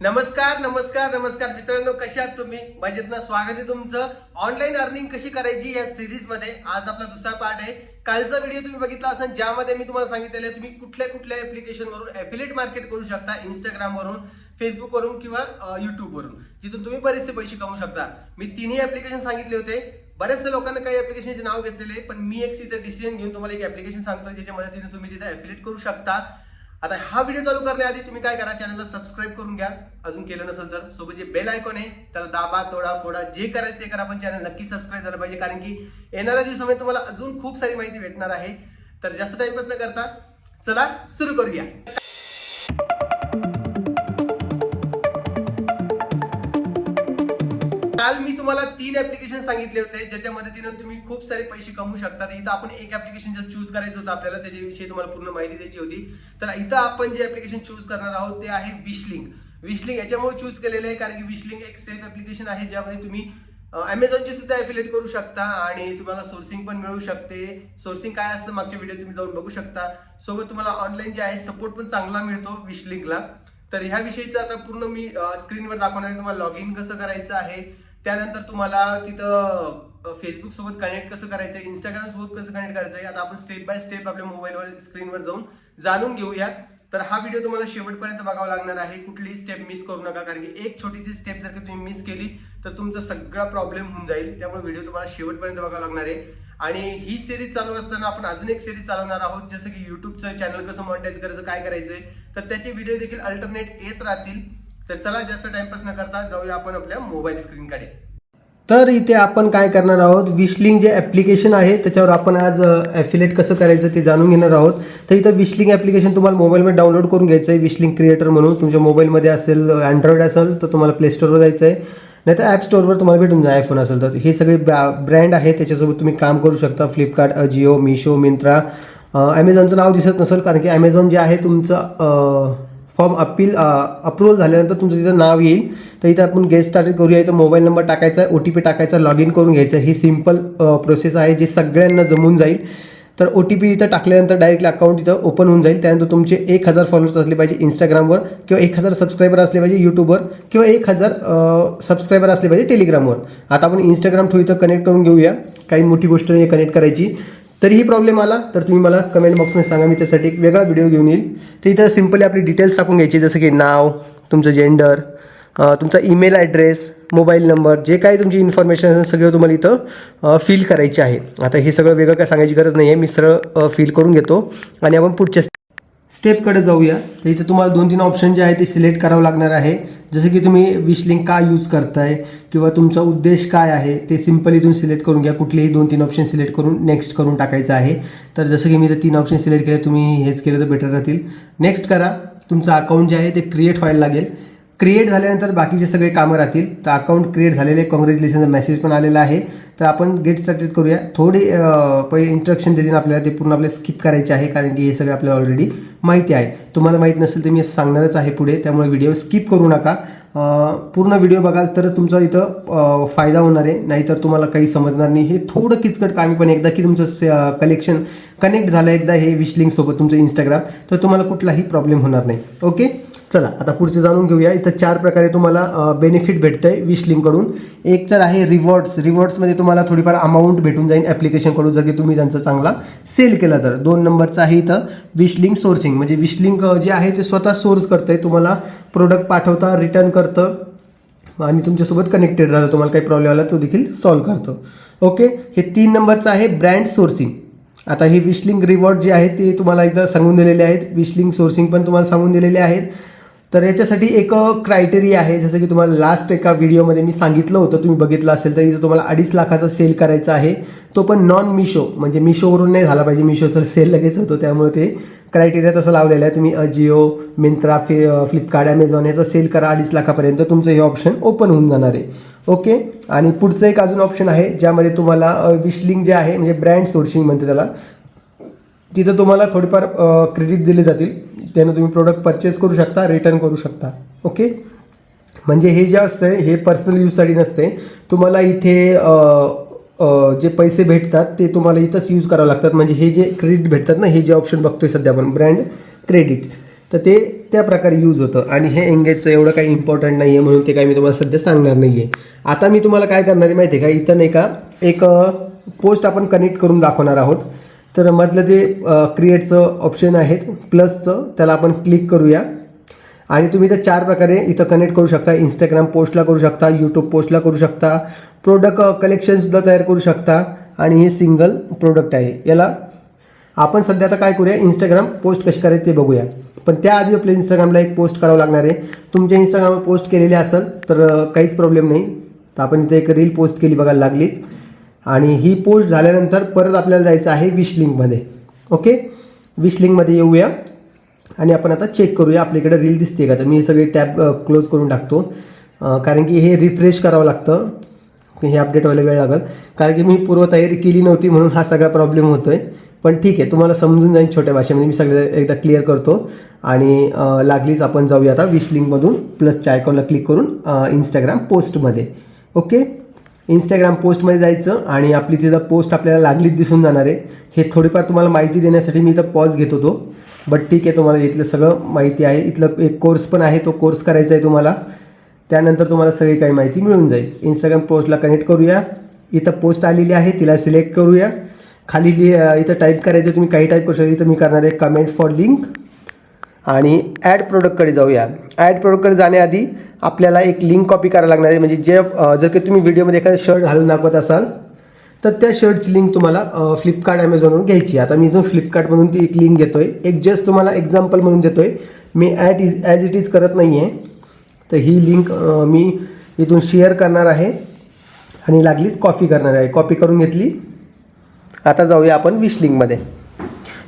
नमस्कार नमस्कार नमस्कार मित्रांनो कशा आहात तुम्ही? मजेत स्वागत आहे तुमचं. ऑनलाईन अर्निंग कशी करायची या सिरीजमध्ये? आज आपला दुसरा पार्ट आहे. कालचा व्हिडिओ तुम्ही बघितला असेल ज्यामध्ये मी तुम्हाला सांगितलेलं आहे तुम्ही कुठल्या कुठल्या ऍप्लिकेशन वरून ऍफिलेट मार्केट करू शकता इंस्टाग्राम वरून फेसबुक वरून किंवा युट्यूब वरून जिथून तुम्ही बरेचसे पैसे कमवू शकता. मी तिन्ही ऍप्लिकेशन सांगितले होते. बऱ्याचशा लोकांना काही ऍप्लिकेशनचे नाव घेतलेले पण मी एक तिथे डिसिजन घेऊन तुम्हाला एक ऍप्लिकेशन सांगतो ज्याच्या मदतीने तुम्ही तिथे ऍफिलेट करू शकता. आता हा व्हिडिओ चालू करण्याआधी तुम्ही काय करा चॅनलला सबस्क्राईब करून घ्या. अजून केलं नसेल तर सोबत जे बेल आयकॉन आहे त्याला दाबा तोडा फोडा जे करायचं ते करा पण चॅनल नक्की सबस्क्राईब झालं पाहिजे. कारण की येणाऱ्या दिवसामध्ये तुम्हाला अजून खूप सारी माहिती भेटणार आहे. तर जास्त टाइमपास न करता चला सुरू करूया. काल मी तुम्हाला तीन ऍप्लिकेशन सांगितले होते ज्याच्या मदतीने तुम्ही खूप सारे पैसे कमवू शकता इथं आपण एक ऍप्लिकेशन जर चूज करायचं होतं आपल्याला त्याच्याविषयी तुम्हाला पूर्ण माहिती द्यायची होती. तर इथं आपण जे ऍप्लिकेशन चूज करणार आहोत ते आहे विशलिंग विशलिंग याच्यामुळे चूज केलेलं आहे कारण की विशलिंग एक सेफ ऍप्लिकेशन आहे ज्यामध्ये तुम्ही अमेझॉनची सुद्धा एफिलेट करू शकता आणि तुम्हाला सोर्सिंग पण मिळू शकते. सोर्सिंग काय असतं मागच्या व्हिडिओ तुम्ही जाऊन बघू शकता. सोबत तुम्हाला ऑनलाईन जे आहे सपोर्ट पण चांगला मिळतो विशलिंगला तर ह्या विषयीचं आता पूर्ण मी स्क्रीनवर दाखवणार आहे तुम्हाला लॉग इन कसं करायचं आहे त्यानंतर तुम्हाला तिथं फेसबुक सोबत कनेक्ट कसं करायचं आहे इंस्टाग्राम सोबत कसं कनेक्ट करायचं आहे आता आपण स्टेप बाय स्टेप आपल्या मोबाईलवर स्क्रीनवर जाऊन जाणून घेऊया. तर हा व्हिडिओ तुम्हाला शेवटपर्यंत बघावा लागणार आहे. कुठलीही स्टेप मिस करू नका कारण की एक छोटीशी स्टेप जर का तुम्ही मिस केली तर तुमचा सगळा प्रॉब्लेम होऊन जाईल. त्यामुळे व्हिडिओ तुम्हाला शेवटपर्यंत बघावा लागणार आहे. आणि ही सिरीज चालू असताना आपण अजून एक सिरीज चालवणार आहोत जसं की युट्यूबचं चॅनल कसं मॉनिटाईज करायचं काय करायचं तर त्याचे व्हिडिओ देखील अल्टरनेट येत राहतील. तर चला जास्त टाइमपास न करता जाऊया आपण आपल्या मोबाईल स्क्रीनकडे तर इथे आपण काय करणार आहोत? विशलिंग जे ऍप्लिकेशन आहे त्याच्यावर आपण आज ॲफिलेट कसं करायचं ते जाणून घेणार आहोत. तर इथं विशलिंग ऍप्लिकेशन तुम्हाला मोबाईलमध्ये डाउनलोड करून घ्यायचं आहे विशलिंग क्रिएटर म्हणून. तुमच्या मोबाईलमध्ये असेल अँड्रॉइड असेल तर तुम्हाला प्ले स्टोरवर जायचं आहे. नाही तर ॲप स्टोअरवर तुम्हाला भेटून जाईल आयफोन असेल तर. हे सगळे ब्रँड आहे त्याच्यासोबत तुम्ही काम करू शकता. फ्लिपकार्ट अजिओ मिशो मिंत्रा ॲमेझॉनचं नाव दिसत नसेल कारण की ॲमेझॉन जे आहे तुमचं फॉर्म अपील अप्रुव्हल झाल्यानंतर तुमचं तिथं नाव येईल. तर इथं आपण गेट स्टार्ट करूया. इथं मोबाईल नंबर टाकायचा आहे ओ टी पी टाकायचा लॉग इन करून घ्यायचं. ही सिंपल प्रोसेस आहे जे सगळ्यांना जमून जाईल. तर ओ टी पी इथं टाकल्यानंतर डायरेक्टली अकाउंट इथं ओपन होऊन जाईल. त्यानंतर तुमचे एक हजार फॉलोअर्स असले पाहिजे इंस्टाग्रामवर किंवा एक हजार सबस्क्रायबर असले पाहिजे यूट्यूबवर किंवा एक हजार सबस्क्रायबर असले पाहिजे टेलिग्रामवर आता आपण इंस्टाग्राम थ्रू इथं कनेक्ट करून घेऊया. काही मोठी गोष्ट नाही कनेक्ट करायची. तरीही प्रॉब्लेम आला तर तुम्ही मला कमेंट बॉक्समध्ये सांगा मी त्यासाठी एक वेगळा व्हिडिओ घेऊन येईल. तर इथं सिम्पली आपली डिटेल्स टाकून घ्यायची जसं की नाव तुमचं जेंडर तुमचा ईमेल ॲड्रेस मोबाईल नंबर जे काही तुमची इन्फॉर्मेशन असेल सगळं तुम्हाला इथं फिल करायची आहे. आता हे सगळं वेगळं काय सांगायची गरज नाही आहे मी सरळ फिल करून घेतो. आणि आपण पुढच्या स्टेपकडे जाऊया. तर इथे तुम्हाला दोन तीन ऑप्शन जे आहे ते सिलेक्ट करावं लागणार आहे. जसं की तुम्ही विशलिंक का यूज करताय किंवा तुमचा उद्देश काय आहे ते सिंपल इथून सिलेक्ट करून घ्या. कुठलेही दोन तीन ऑप्शन सिलेक्ट करून नेक्स्ट करून टाकायचं आहे. तर जसं की मी जर तीन ऑप्शन सिलेक्ट केले तुम्ही हेच केलं तर बेटर राहतील. नेक्स्ट करा. तुमचं अकाउंट जे आहे ते क्रिएट व्हायला लागेल. क्रिएट झाल्यानंतर बाकीचे सगळे कामं राहतील. तर अकाउंट क्रिएट झालेले कॉंग्रॅच्युलेशनचा मेसेज पण आलेला आहे. तर आपण गेट स्टार्टेड करूया. थोडी पहिले इंट्रक्शन देतील आपल्याला. ते पूर्ण आपल्याला स्किप करायचे आहे कारण की हे सगळे आपल्याला ऑलरेडी माहिती आहे. तुम्हाला माहीत नसेल तर मी सांगणारच आहे पुढे. त्यामुळे व्हिडिओ स्किप करू नका. पूर्ण व्हिडिओ बघाल तर तुमचा इथं फायदा होणार आहे. नाहीतर तुम्हाला काही समजणार नाही. हे थोडं किचकट कामी पण एकदा की तुमचं कलेक्शन कनेक्ट झालं एकदा हे विशलिंग सोबत तुमचं इंस्टाग्राम तर तुम्हाला कुठलाही प्रॉब्लेम होणार नाही. ओके चला आता पुढचे जाणून घेऊया. इथं चार प्रकारे तुम्हाला बेनिफिट भेटतं आहे विशलिंगकडून एक तर आहे रिवॉर्ड्स रिवॉर्ड्समध्ये तुम्हाला थोडीफार अमाऊंट भेटून जाईल ॲप्लिकेशनकडून जर की तुम्ही त्यांचा चांगला सेल केला तर. दोन नंबरचं आहे इथं विशलिंग सोर्सिंग म्हणजे विशलिंग जे आहे ते स्वतः सोर्स करतं आहे तुम्हाला प्रोडक्ट पाठवता रिटर्न करतं आणि तुमच्यासोबत कनेक्टेड राहतं. तुम्हाला काही प्रॉब्लेम आला तो देखील सॉल्व करतो. ओके हे तीन नंबरचं आहे ब्रँड सोर्सिंग आता हे विशलिंग रिवॉर्ड जे आहेत ते तुम्हाला एकदा सांगून दिलेले आहेत. विशलिंग सोर्सिंग पण तुम्हाला सांगून दिलेले आहेत. तर याच्यासाठी एक क्रायटेरिया आहे. जसं की तुम्हाला लास्ट एका व्हिडिओमध्ये मी सांगितलं होतं तुम्ही बघितलं असेल तर इथं तुम्हाला अडीच लाखाचा सेल करायचा आहे. तो पण नॉन मिशो म्हणजे मिशोवरून नाही झाला पाहिजे. मिशोचं सेल लगेच होतो. त्यामुळे ते क्रायटेरिया तसं लावलेलं आहे. तुम्ही अजिओ मिंत्रा फि फ्लिपकार्ट ॲमेझॉन याचा सेल करा अडीच लाखापर्यंत. तुमचं हे ऑप्शन ओपन होऊन जाणार आहे. ओके आणि पुढचं एक अजून ऑप्शन आहे ज्यामध्ये तुम्हाला विशलिंग जे आहे म्हणजे ब्रँड सोर्सिंग म्हणते त्याला तिथं तुम्हाला थोडीफार क्रेडिट दिले जातील. त्यानं तुम्ही प्रोडक्ट परचेस करू शकता रिटर्न करू शकता. ओके म्हणजे हे जे असतं हे पर्सनल यूजसाठी नसते तुम्हाला इथे जे पैसे भेटतात ते तुम्हाला इथंच यूज करावं लागतात. म्हणजे हे जे क्रेडिट भेटतात ना हे जे ऑप्शन बघतोय सध्या आपण ब्रँड क्रेडिट तर ते त्या प्रकारे यूज होतं. आणि हे एंगेजचं एवढं काही इम्पॉर्टंट नाही आहे म्हणून ते काही मी तुम्हाला सध्या सांगणार नाही आहे आता मी तुम्हाला काय करणार आहे माहिती आहे का? इथं नाही का एक पोस्ट आपण कनेक्ट करून दाखवणार आहोत. तर मधलं जे क्रिएटचं ऑप्शन आहेत प्लसचं त्याला आपण क्लिक करूया. आणि तुम्ही इथं चार प्रकारे इथं कनेक्ट करू शकता. इंस्टाग्राम पोस्टला करू शकता यूट्यूब पोस्टला करू शकता प्रोडक्ट कलेक्शनसुद्धा तयार करू शकता. आणि हे सिंगल प्रोडक्ट आहे. याला आपण सध्या आता काय करूया? इंस्टाग्राम पोस्ट कशी करायची ते बघूया. पण त्याआधी आपल्या इंस्टाग्रामला एक पोस्ट करावं लागणार आहे. तुमच्या इंस्टाग्रामवर पोस्ट केलेली असेल तर काहीच प्रॉब्लेम नाही. तर आपण इथे एक रील पोस्ट केली बघायला लागलीच. आणि ही पोस्ट झाल्यानंतर परत आपल्याला जायचं आहे विश लिंकमध्ये ओके? विश लिंकमध्ये येऊया. आणि आपण आता चेक करूया आपल्याकडे रील दिसते का? तर मी सगळे टॅब क्लोज करून टाकतो. कारण की हे रिफ्रेश करावं लागतं. हे अपडेट व्हायला वेळ लागेल. कारण की मी पूर्वतयारी केली नव्हती म्हणून हा सगळा प्रॉब्लेम होतो आहे पण ठीक आहे तुम्हाला समजून जाईल छोट्या भाषेमध्ये. मी सगळं एकदा क्लिअर करतो. आणि लागलीच आपण जाऊया आता विश लिंकमधून प्लसच्या आयकॉनला क्लिक करून इंस्टाग्राम पोस्टमध्ये ओके? इंस्टाग्राम पोस्टमध्ये जायचं आणि आपली तिथं पोस्ट आपल्याला लागलीच दिसून जाणार आहे. हे थोडीफार तुम्हाला माहिती देण्यासाठी मी इथं पॉज घेत होतो. बट ठीक आहे तुम्हाला इथलं सगळं माहिती आहे. इथलं एक कोर्स पण आहे तो कोर्स करायचा आहे तुम्हाला. त्यानंतर तुम्हाला सगळी काही माहिती मिळून जाईल. इंस्टाग्राम पोस्टला कनेक्ट करूया. इथं पोस्ट आलेली आहे तिला सिलेक्ट करूया. खाली लि- इथं टाईप करायचं तुम्ही काही टाईप करू शकता. इथं मी करणार आहे कमेंट फॉर लिंक आणि ॲड प्रोडक्टकडे जाऊया. ॲड प्रोडक्टकडे जाण्याआधी आपल्याला एक लिंक कॉपी करायला लागणार आहे. म्हणजे जे जर की तुम्ही व्हिडिओमध्ये एखादा शर्ट घालून दाखवत असाल तर त्या शर्टची लिंक तुम्हाला फ्लिपकार्ट ॲमेझॉनवरून घ्यायची आता मी इथून फ्लिपकार्टमधून ती एक लिंक घेतो आहे एक जस्ट तुम्हाला एक्झाम्पल म्हणून देतो आहे मी at is as it is करत नाही आहे तर ही लिंक मी इथून शेअर करणार आहे. आणि लागलीच कॉपी करणार आहे. कॉपी करून घेतली. आता जाऊया आपण विश लिंकमध्ये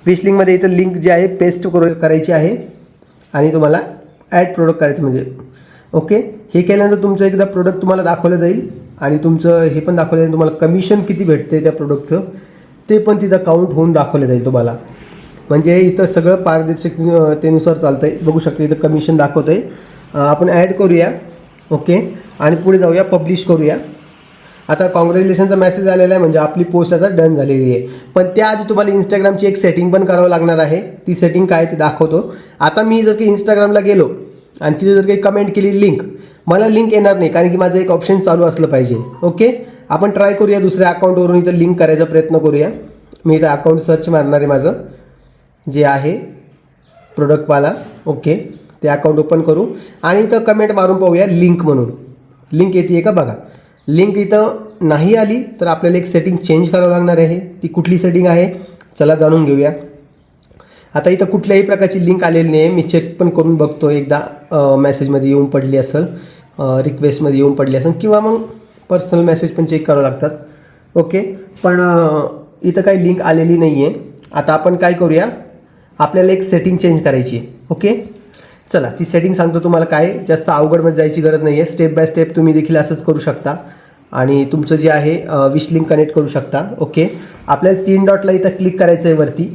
विश लिंकमध्ये इथं लिंक जी आहे पेस्ट करू करायची आहे. आणि तुम्हाला ॲड प्रोडक्ट करायचं म्हणजे. ओके हे केल्यानंतर तुमचं एकदा प्रोडक्ट तुम्हाला दाखवलं जाईल आणि तुमचं हे पण दाखवलं जाईल. तुम्हाला कमिशन किती भेटते त्या प्रोडक्टचं ते पण तिथं काउंट होऊन दाखवलं जाईल तुम्हाला. म्हणजे इथं सगळं पारदर्शकतेनुसार चालतं आहे बघू शकते इथं कमिशन दाखवतं आहे आपण ॲड करूया. ओके आणि पुढे जाऊया पब्लिश करूया. आता कॉंग्रॅच्युलेशनचा मेसेज आलेला आहे म्हणजे आपली पोस्ट आता डन झालेली आहे. पण त्याआधी तुम्हाला इंस्टाग्रामची एक सेटिंग पण करावं लागणार आहे. ती सेटिंग काय ते दाखवतो. आता मी जर की इंस्टाग्रामला गेलो आणि तिथे जर काही कमेंट केली लिंक मला लिंक येणार नाही कारण की माझं एक ऑप्शन चालू असलं पाहिजे. ओके आपण ट्राय करूया दुसऱ्या अकाउंटवरून इथं लिंक करायचा प्रयत्न करूया. मी इथं अकाउंट सर्च मारणार आहे माझं. जे आहे प्रोडक्टवाला ओके ते अकाउंट ओपन करू. आणि इथं कमेंट मारून पाहूया लिंक म्हणून. लिंक येते का? बघा. लिंक इथं नाही आली तर आपल्याला एक सेटिंग चेंज करावं लागणार आहे. ती कुठली सेटिंग आहे? चला जाणून घेऊया. आता इथं कुठल्याही प्रकारची लिंक आलेली नाही आहे मी चेक पण करून बघतो एकदा मेसेजमध्ये येऊन पडली असेल रिक्वेस्टमध्ये येऊन पडली असेल किंवा मग पर्सनल मेसेज पण चेक करावं लागतात. ओके पण इथं काही लिंक आलेली नाही आहे आता आपण काय करूया? आपल्याला एक सेटिंग चेंज करायची आहे. ओके चला ती सेटिंग सांगतो तुम्हाला काय जास्त अवघडमध्ये जायची गरज नाही आहे स्टेप बाय स्टेप तुम्ही देखील असंच करू शकता. आणि तुमचं जे आहे विश लिंक कनेक्ट करू शकता. ओके आपल्याला तीन डॉटला इथं क्लिक करायचं आहे वरती.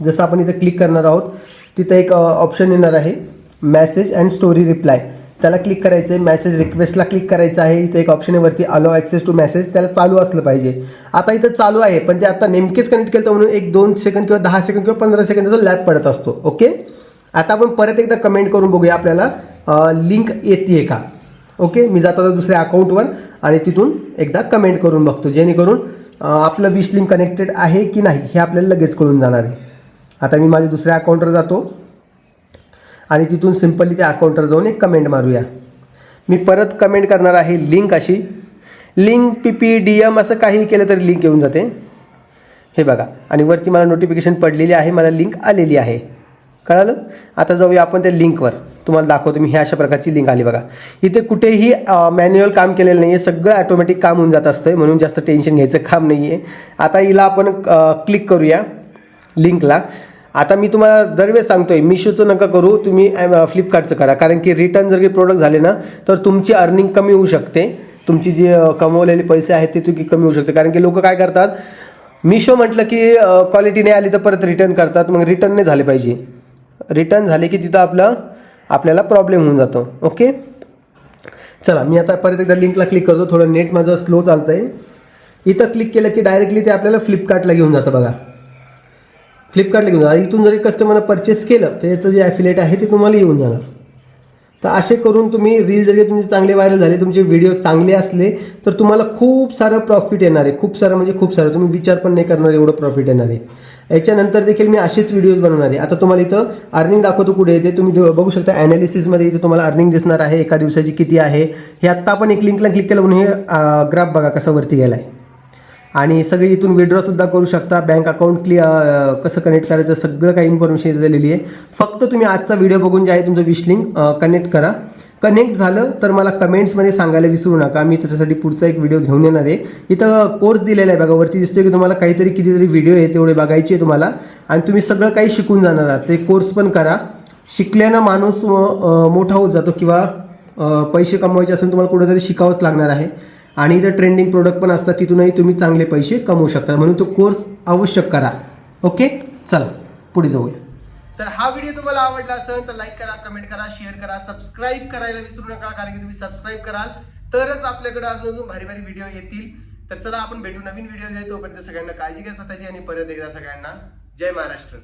जसं आपण इथं क्लिक करणार आहोत तिथं एक ऑप्शन येणार आहे. मॅसेज अँड स्टोरी रिप्लाय त्याला क्लिक करायचं आहे मेसेज रिक्वेस्टला क्लिक करायचं आहे. इथं एक ऑप्शन आहे वरती अलो ॲक्सेस टू मेसेज त्याला चालू असलं पाहिजे. आता इथं चालू आहे पण ते आता नेमकेच कनेक्ट केलं म्हणून एक दोन सेकंद किंवा दहा सेकंद किंवा पंधरा सेकंदाचा लॅब पडत असतो. ओके आता आपण परत एकदा कमेंट करून बघूया आपल्याला. लिंक येते का? ओके मी जातो आता दुसऱ्या अकाउंटवर आणि तिथून एकदा कमेंट करून बघतो. जेणेकरून आपलं विश लिंक कनेक्टेड आहे की नाही हे आपल्याला लगेच कळून जाणार आहे. आता मी माझ्या दुसऱ्या अकाउंटवर जातो आणि तिथून सिम्पली त्या अकाउंटवर जाऊन एक कमेंट मारूया. मी परत कमेंट करणार आहे लिंक अशी. Link P P D M असं काही केलं तरी लिंक येऊन जाते. हे बघा. आणि वरती मला नोटिफिकेशन पडलेली आहे मला लिंक आलेली आहे. कळालं? आता जाऊया आपण त्या लिंकवर. तुम्हाला दाखवतो मी ह्या अशा प्रकारची लिंक आली बघा. इथे कुठेही मॅन्युअल काम केलेलं नाही आहे सगळं ॲटोमॅटिक काम होऊन जात असतं म्हणून जास्त टेन्शन घ्यायचं काम नाही आहे आता हिला आपण क्लिक करूया लिंकला. आता मी तुम्हाला दरवेळेस सांगतोय मिशोचं नका करू. तुम्ही फ्लिपकार्टचं करा. कारण की रिटर्न जर काही प्रोडक्ट झाले ना तर तुमची अर्निंग कमी होऊ शकते. तुमची जी कमवलेले पैसे आहेत ते चुकी कमी होऊ शकते. कारण की लोक काय करतात मिशो म्हटलं की क्वालिटी नाही आली तर परत रिटर्न करतात. मग रिटर्न नाही झाले पाहिजे. रिटर्न झाले की तिथं आपलं आपल्याला प्रॉब्लेम होऊन जातो. ओके चला मी आता परत एकदा लिंकला क्लिक करतो. थोडं नेट माझं स्लो चालतंय. इथं क्लिक केलं की डायरेक्टली ते आपल्याला फ्लिपकार्टला घेऊन जातं बघा. फ्लिपकार्टला घेऊन जाणार इथून जरी कस्टमरनं परचेस केलं तर याचं जे ॲफिलेट आहे ते तुम्हाला येऊन जाणार. तर असे करून तुम्ही रील जरी तुमचे चांगले व्हायरल झाले तुमचे व्हिडिओ चांगले असले तर तुम्हाला खूप सारं प्रॉफिट येणार आहे. खूप सारं म्हणजे खूप सारं. तुम्ही विचार पण नाही करणार एवढं प्रॉफिट येणार आहे. याच्यानंतर देखील मी असेच व्हिडिओज बनवणार आहे. आता तुम्हाला इथं अर्निंग दाखवतो कुठे येते तुम्ही बघू शकता. ॲनालिसिसमध्ये इथं तुम्हाला अर्निंग दिसणार आहे. एका दिवसाची किती आहे? हे आत्ता आपण एक लिंकला क्लिक केलं म्हणून हे ग्राफ बघा कसा वरती गेला आहे आणि सगळे इथून विड्रॉसुद्धा करू शकता. बँक अकाउंट क्लिअ कसं कनेक्ट करायचं सगळं काही इन्फॉर्मेशन इथं दिलेली आहे. फक्त तुम्ही आजचा व्हिडिओ बघून जे आहे तुमचं विश लिंक कनेक्ट करा. कनेक्ट झालं तर मला कमेंट्समध्ये सांगायला विसरू नका. मी त्याच्यासाठी पुढचा एक व्हिडिओ घेऊन येणार आहे. इथं कोर्स दिलेला आहे बघा. वरती दिसतोय की तुम्हाला काहीतरी कितीतरी व्हिडिओ आहे तेवढे बघायचे आहे तुम्हाला. आणि तुम्ही सगळं काही शिकून जाणार आहात. ते कोर्स पण करा. शिकल्यानं माणूस मोठा होत जातो किंवा पैसे कमवायचे असेल तुम्हाला कुठेतरी शिकावंच लागणार आहे. आणि इथं ट्रेंडिंग प्रोडक्ट पण असतात. तिथूनही तुम्ही चांगले पैसे कमवू शकता. म्हणून तो कोर्स आवश्यक करा. ओके चला. पुढे जाऊया. तर हा व्हिडिओ तुम्हाला आवडला असेल तर लाईक करा कमेंट करा शेअर करा सबस्क्राईब करायला विसरू नका कारण की तुम्ही सबस्क्राईब कराल. तरच आपल्याकडे अजून अजून भारी भारी व्हिडिओ येतील. तर चला आपण भेटू नवीन व्हिडिओ देतो पण सगळ्यांना काळजी घ्या स्वतःची आणि परत एकदा सगळ्यांना. जय महाराष्ट्र.